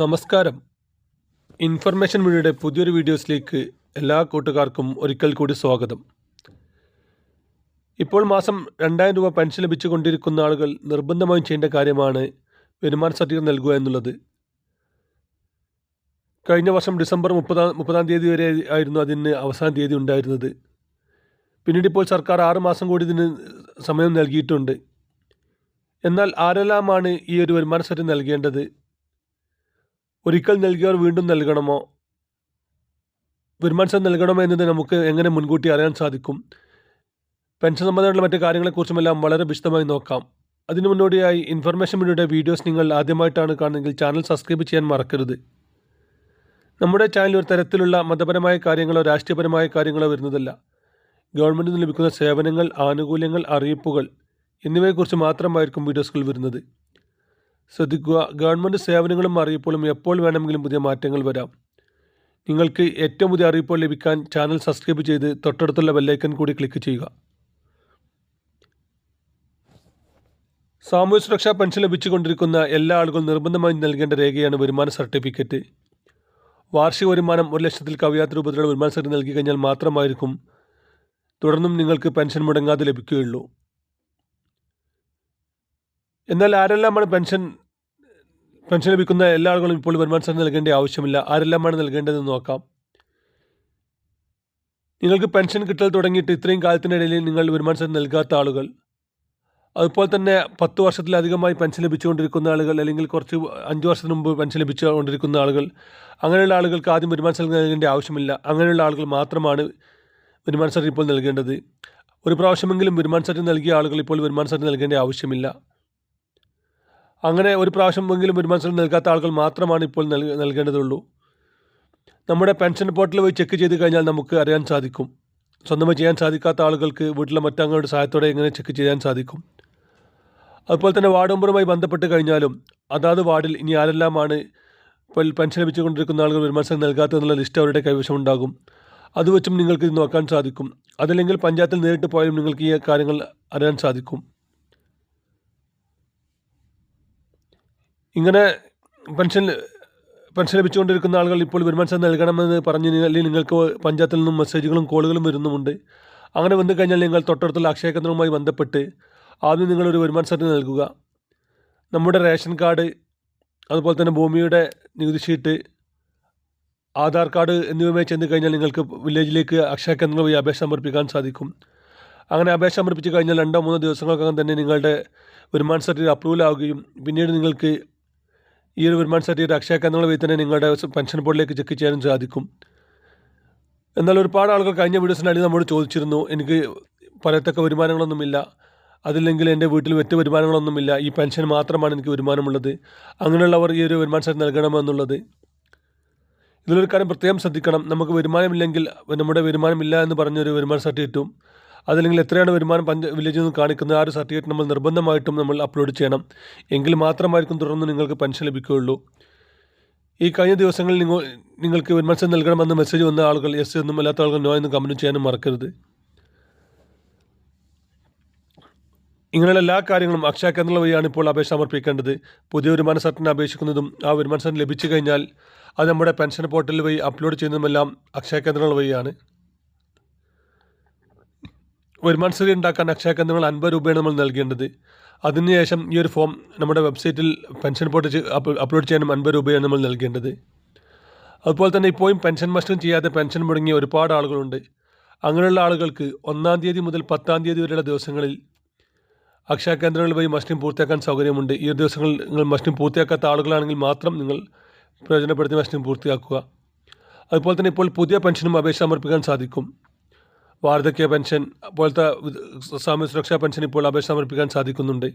നമസ്കാരം. ഇൻഫർമേഷൻ മീഡിയയുടെ പുതിയൊരു വീഡിയോസിലേക്ക് എല്ലാ കൂട്ടുകാർക്കും ഒരിക്കൽ കൂടി സ്വാഗതം. ഇപ്പോൾ മാസം രണ്ടായിരം രൂപ പെൻഷൻ ലഭിച്ചുകൊണ്ടിരിക്കുന്ന ആളുകൾ നിർബന്ധമായും ചെയ്യേണ്ട കാര്യമാണ് വരുമാന സർട്ടിഫിക്കറ്റ് നൽകുക എന്നുള്ളത്. കഴിഞ്ഞ വർഷം ഡിസംബർ മുപ്പതാം മുപ്പതാം തീയതി വരെ ആയിരുന്നു അതിന് അവസാന തീയതി ഉണ്ടായിരുന്നത്. പിന്നീട് ഇപ്പോൾ സർക്കാർ ആറ് മാസം കൂടി ഇതിന് സമയം നൽകിയിട്ടുണ്ട്. എന്നാൽ ആരെല്ലാമാണ് ഈ ഒരു വരുമാന സർട്ടിഫിക്കറ്റ് നൽകേണ്ടത്? ഒരിക്കൽ നൽകിയവർ വീണ്ടും നൽകണമോ? വരുമാനം നൽകണമോ എന്നത് നമുക്ക് എങ്ങനെ മുൻകൂട്ടി അറിയാൻ സാധിക്കും? പെൻഷൻ സംബന്ധമായിട്ടുള്ള മറ്റു കാര്യങ്ങളെക്കുറിച്ചുമെല്ലാം വളരെ വിശദമായി നോക്കാം. അതിനു മുന്നോടിയായി ഇൻഫർമേഷൻ മീഡിയയുടെ വീഡിയോസ് നിങ്ങൾ ആദ്യമായിട്ടാണ് കാണുന്നതെങ്കിൽ ചാനൽ സബ്സ്ക്രൈബ് ചെയ്യാൻ മറക്കരുത്. നമ്മുടെ ചാനൽ ഒരു തരത്തിലുള്ള മതപരമായ കാര്യങ്ങളോ രാഷ്ട്രീയപരമായ കാര്യങ്ങളോ വരുന്നതല്ല. ഗവൺമെന്റിൽ നിന്ന് ലഭിക്കുന്ന സേവനങ്ങൾ ആനുകൂല്യങ്ങൾ അറിയിപ്പുകൾ എന്നിവയെക്കുറിച്ച് മാത്രമായിരിക്കും വീഡിയോസുകൾ വരുന്നത്. ശ്രദ്ധിക്കുക. ഗവൺമെന്റ് സേവനങ്ങളും അറിയിപ്പുകളും എപ്പോൾ വേണമെങ്കിലും പുതിയ മാറ്റങ്ങൾ വരാം. നിങ്ങൾക്ക് ഏറ്റവും പുതിയ അറിയിപ്പുകൾ ലഭിക്കാൻ ചാനൽ സബ്സ്ക്രൈബ് ചെയ്ത് തൊട്ടടുത്തുള്ള ബെല്ലൈക്കൻ കൂടി ക്ലിക്ക് ചെയ്യുക. സാമൂഹ്യ സുരക്ഷാ പെൻഷൻ ലഭിച്ചുകൊണ്ടിരിക്കുന്ന എല്ലാ ആളുകളും നിർബന്ധമായും നൽകേണ്ട രേഖയാണ് വരുമാന സർട്ടിഫിക്കറ്റ്. വാർഷിക വരുമാനം ഒരു ലക്ഷത്തിൽ കവിയാത്ത രൂപത്തിലുള്ള വരുമാന സർട്ടിഫിക്കറ്റ് നൽകി കഴിഞ്ഞാൽ മാത്രമായിരിക്കും തുടർന്നും നിങ്ങൾക്ക് പെൻഷൻ മുടങ്ങാതെ ലഭിക്കുകയുള്ളൂ. എന്നാൽ ആരെല്ലാമാണ് പെൻഷൻ പെൻഷൻ ലഭിക്കുന്ന എല്ലാ ആളുകളും ഇപ്പോൾ വരുമാന സർട്ടിഫിക്കറ്റ് നൽകേണ്ട ആവശ്യമില്ല. ആരെല്ലാമാണ് നൽകേണ്ടതെന്ന് നോക്കാം. നിങ്ങൾക്ക് പെൻഷൻ കിട്ടൽ തുടങ്ങിയിട്ട് ഇത്രയും കാലത്തിനിടയിൽ നിങ്ങൾ വരുമാന സർട്ടിഫിക്കറ്റ് നൽകാത്ത ആളുകൾ അതുപോലെ തന്നെ പത്ത് വർഷത്തിലധികമായി പെൻഷൻ ലഭിച്ചുകൊണ്ടിരിക്കുന്ന ആളുകൾ അല്ലെങ്കിൽ കുറച്ച് അഞ്ച് വർഷത്തിന് മുമ്പ് പെൻഷൻ ലഭിച്ചുകൊണ്ടിരിക്കുന്ന ആളുകൾ അങ്ങനെയുള്ള ആളുകൾക്ക് ആദ്യം വരുമാന സർട്ടിഫിക്കറ്റ് നൽകേണ്ട ആവശ്യമില്ല. അങ്ങനെയുള്ള ആളുകൾ മാത്രമാണ് വരുമാന സർട്ടിഫിക്കറ്റ് ഇപ്പോൾ നൽകേണ്ടത്. ഒരു പ്രാവശ്യമെങ്കിലും വരുമാന സർട്ടിഫിക്കറ്റ് നൽകിയ ആളുകൾ ഇപ്പോൾ വരുമാന സർട്ടിഫിക്കറ്റ് നൽകേണ്ട ആവശ്യമില്ല. അങ്ങനെ ഒരു പ്രാവശ്യമെങ്കിലും ഒരു മനസ്സിൽ നൽകാത്ത ആളുകൾ മാത്രമാണ് ഇപ്പോൾ നൽക നൽകേണ്ടതുള്ളൂ. നമ്മുടെ പെൻഷൻ പോർട്ടൽ പോയി ചെക്ക് ചെയ്ത് കഴിഞ്ഞാൽ നമുക്ക് അറിയാൻ സാധിക്കും. സ്വന്തമായി ചെയ്യാൻ സാധിക്കാത്ത ആളുകൾക്ക് വീട്ടിലെ മറ്റംഗങ്ങളുടെ സഹായത്തോടെ എങ്ങനെ ചെക്ക് ചെയ്യാൻ സാധിക്കും. അതുപോലെ തന്നെ വാർഡ് മെമ്പറുമായി ബന്ധപ്പെട്ട് കഴിഞ്ഞാലും അതാത് വാർഡിൽ ഇനി ആരെല്ലാമാണ് ഇപ്പോൾ പെൻഷൻ ലഭിച്ചുകൊണ്ടിരിക്കുന്ന ആളുകൾ വരുമാനം നൽകാത്തതെന്നുള്ള ലിസ്റ്റ് അവരുടെ കൈവശം ഉണ്ടാകും. അത് വെച്ചും നിങ്ങൾക്ക് ഇത് നോക്കാൻ സാധിക്കും. അതല്ലെങ്കിൽ പഞ്ചായത്തിൽ നേരിട്ട് പോയാലും നിങ്ങൾക്ക് ഈ കാര്യങ്ങൾ അറിയാൻ സാധിക്കും. ഇങ്ങനെ പെൻഷൻ പെൻഷൻ ലഭിച്ചുകൊണ്ടിരിക്കുന്ന ആളുകൾ ഇപ്പോൾ വരുമാന നൽകണമെന്ന് പറഞ്ഞ് അല്ലെങ്കിൽ നിങ്ങൾക്ക് പഞ്ചായത്തിൽ നിന്നും മെസ്സേജുകളും കോളുകളും വരുന്നുമുണ്ട്. അങ്ങനെ വന്നു കഴിഞ്ഞാൽ നിങ്ങൾ തൊട്ടടുത്തുള്ള അക്ഷയ കേന്ദ്രവുമായി ബന്ധപ്പെട്ട് ആദ്യം നിങ്ങളൊരു വരുമാന സർട്ടിഫിക്കറ്റ് നൽകുക. നമ്മുടെ റേഷൻ കാർഡ് അതുപോലെ തന്നെ ഭൂമിയുടെ നികുതി ഷീറ്റ് ആധാർ കാർഡ് എന്നിവയുമായി ചെന്ന് കഴിഞ്ഞാൽ നിങ്ങൾക്ക് വില്ലേജിലേക്ക് അക്ഷയ കേന്ദ്രങ്ങൾ വഴി അപേക്ഷ സമർപ്പിക്കാൻ സാധിക്കും. അങ്ങനെ അപേക്ഷ സമർപ്പിച്ച് കഴിഞ്ഞാൽ രണ്ടോ മൂന്നോ ദിവസങ്ങൾക്കകം തന്നെ നിങ്ങളുടെ വരുമാന സർട്ടിഫിക്കറ്റ് അപ്രൂവൽ ആവുകയും പിന്നീട് നിങ്ങൾക്ക് ഈ ഒരു വരുമാന സർട്ടിഫിക്കറ്റ് അക്ഷയ കേന്ദ്രങ്ങൾ വഴി തന്നെ നിങ്ങളുടെ പെൻഷൻ ബോർഡിലേക്ക് ചെക്ക് ചെയ്യാനും സാധിക്കും. എന്നാൽ ഒരുപാട് ആളുകൾ കഴിഞ്ഞ വീഡിയോസിനടിയിൽ നമ്മോട് ചോദിച്ചിരുന്നു എനിക്ക് പറയത്തക്ക വരുമാനങ്ങളൊന്നുമില്ല. അതില്ലെങ്കിൽ എന്റെ വീട്ടിൽ മറ്റ് വരുമാനങ്ങളൊന്നുമില്ല. ഈ പെൻഷൻ മാത്രമാണ് എനിക്ക് വരുമാനമുള്ളത്. അങ്ങനെയുള്ളവർ ഈ ഒരു വരുമാന സർട്ടിഫിക്കറ്റ് നൽകണമെന്നുള്ളത്. ഇതിലൊരു കാര്യം പ്രത്യേകം ശ്രദ്ധിക്കണം. നമുക്ക് വരുമാനമില്ലെങ്കിൽ നമ്മുടെ വരുമാനമില്ല എന്ന് പറഞ്ഞൊരു വരുമാന സർട്ടിഫിക്കറ്റും അതല്ലെങ്കിൽ എത്രയാണ് വരുമാനം പഞ്ച വില്ലേജിൽ നിന്ന് കാണിക്കുന്നത്? ആ ഒരു സർട്ടിഫിക്കറ്റ് നമ്മൾ നിർബന്ധമായിട്ടും നമ്മൾ അപ്ലോഡ് ചെയ്യണം. എങ്കിൽ മാത്രമായിരിക്കും തുടർന്ന് നിങ്ങൾക്ക് പെൻഷൻ ലഭിക്കുകയുള്ളൂ. ഈ കഴിഞ്ഞ ദിവസങ്ങളിൽ നിങ്ങൾ നിങ്ങൾക്ക് വരുമാനം നൽകണമെന്ന് മെസ്സേജ് വന്ന ആളുകൾ എസ് എന്നും അല്ലാത്ത ആളുകൾ നോ എന്നും കമന്റ് ചെയ്യാനും മറക്കരുത്. ഇങ്ങനെയുള്ള എല്ലാ കാര്യങ്ങളും അക്ഷയ കേന്ദ്രങ്ങൾ വഴിയാണ് ഇപ്പോൾ അപേക്ഷ സമർപ്പിക്കേണ്ടത്. പുതിയ വരുമാന സർട്ടിന് അപേക്ഷിക്കുന്നതും ആ വരുമാന സർട്ടിന് ലഭിച്ചു കഴിഞ്ഞാൽ അത് നമ്മുടെ പെൻഷൻ പോർട്ടൽ വഴി അപ്ലോഡ് ചെയ്യുന്നതുമെല്ലാം അക്ഷയ കേന്ദ്രങ്ങൾ വഴിയാണ്. വരുമാന സ്ഥിതി ഉണ്ടാക്കാൻ അക്ഷയ കേന്ദ്രങ്ങൾ അൻപത് രൂപയാണ് നമ്മൾ നൽകേണ്ടത്. അതിനുശേഷം ഈ ഒരു ഫോം നമ്മുടെ വെബ്സൈറ്റിൽ പെൻഷൻ പോർട്ടൽ അപ്ലോഡ് ചെയ്യാനും അൻപത് രൂപയാണ് നമ്മൾ നൽകേണ്ടത്. അതുപോലെ തന്നെ ഇപ്പോഴും പെൻഷൻ മസ്റ്റും ചെയ്യാതെ പെൻഷൻ മുടങ്ങിയ ഒരുപാട് ആളുകളുണ്ട്. അങ്ങനെയുള്ള ആളുകൾക്ക് ഒന്നാം തീയതി മുതൽ പത്താം തീയതി വരെയുള്ള ദിവസങ്ങളിൽ അക്ഷയ കേന്ദ്രങ്ങൾ വഴി മസ്റ്റിംഗ് പൂർത്തിയാക്കാൻ സൗകര്യമുണ്ട്. ഈ ദിവസങ്ങളിൽ നിങ്ങൾ മസ്റ്റിംഗ് പൂർത്തിയാക്കാത്ത ആളുകളാണെങ്കിൽ മാത്രം നിങ്ങൾ പ്രയോജനപ്പെടുത്തി മസ്റ്റിംഗ് പൂർത്തിയാക്കുക. അതുപോലെ തന്നെ ഇപ്പോൾ പുതിയ പെൻഷനും അപേക്ഷ സമർപ്പിക്കാൻ സാധിക്കും. വാർദ്ധക്യ പെൻഷൻ പോലത്തെ സാമൂഹ്യ സുരക്ഷാ പെൻഷൻ ഇപ്പോൾ അപേക്ഷ സമർപ്പിക്കാൻ സാധിക്കുന്നുണ്ട്.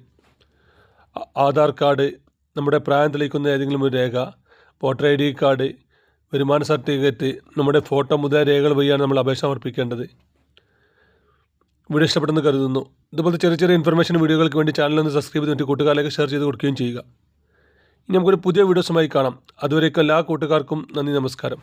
ആധാർ കാർഡ് നമ്മുടെ പ്രായം തെളിയിക്കുന്ന ഏതെങ്കിലും ഒരു രേഖ വോട്ടർ ഐ ഡി കാർഡ് വരുമാന സർട്ടിഫിക്കറ്റ് നമ്മുടെ ഫോട്ടോ മുതലായ രേഖകൾ വഴിയാണ് നമ്മൾ അപേക്ഷ സമർപ്പിക്കേണ്ടത്. വീഡിയോ ഇഷ്ടപ്പെടുന്നു കരുതുന്നു. ഇതുപോലത്തെ ചെറിയ ചെറിയ ഇൻഫർമേഷൻ വീഡിയോകൾക്ക് വേണ്ടി ചാനൽ ഒന്ന് സബ്സ്ക്രൈബ് ചെയ്തിട്ട് കൂട്ടുകാരിലേക്ക് ഷെയർ ചെയ്ത് കൊടുക്കുകയും ചെയ്യുക. ഇനി നമുക്കൊരു പുതിയ വീഡിയോസുമായി കാണാം. അതുവരേക്കും എല്ലാ കൂട്ടുകാർക്കും നന്ദി നമസ്കാരം.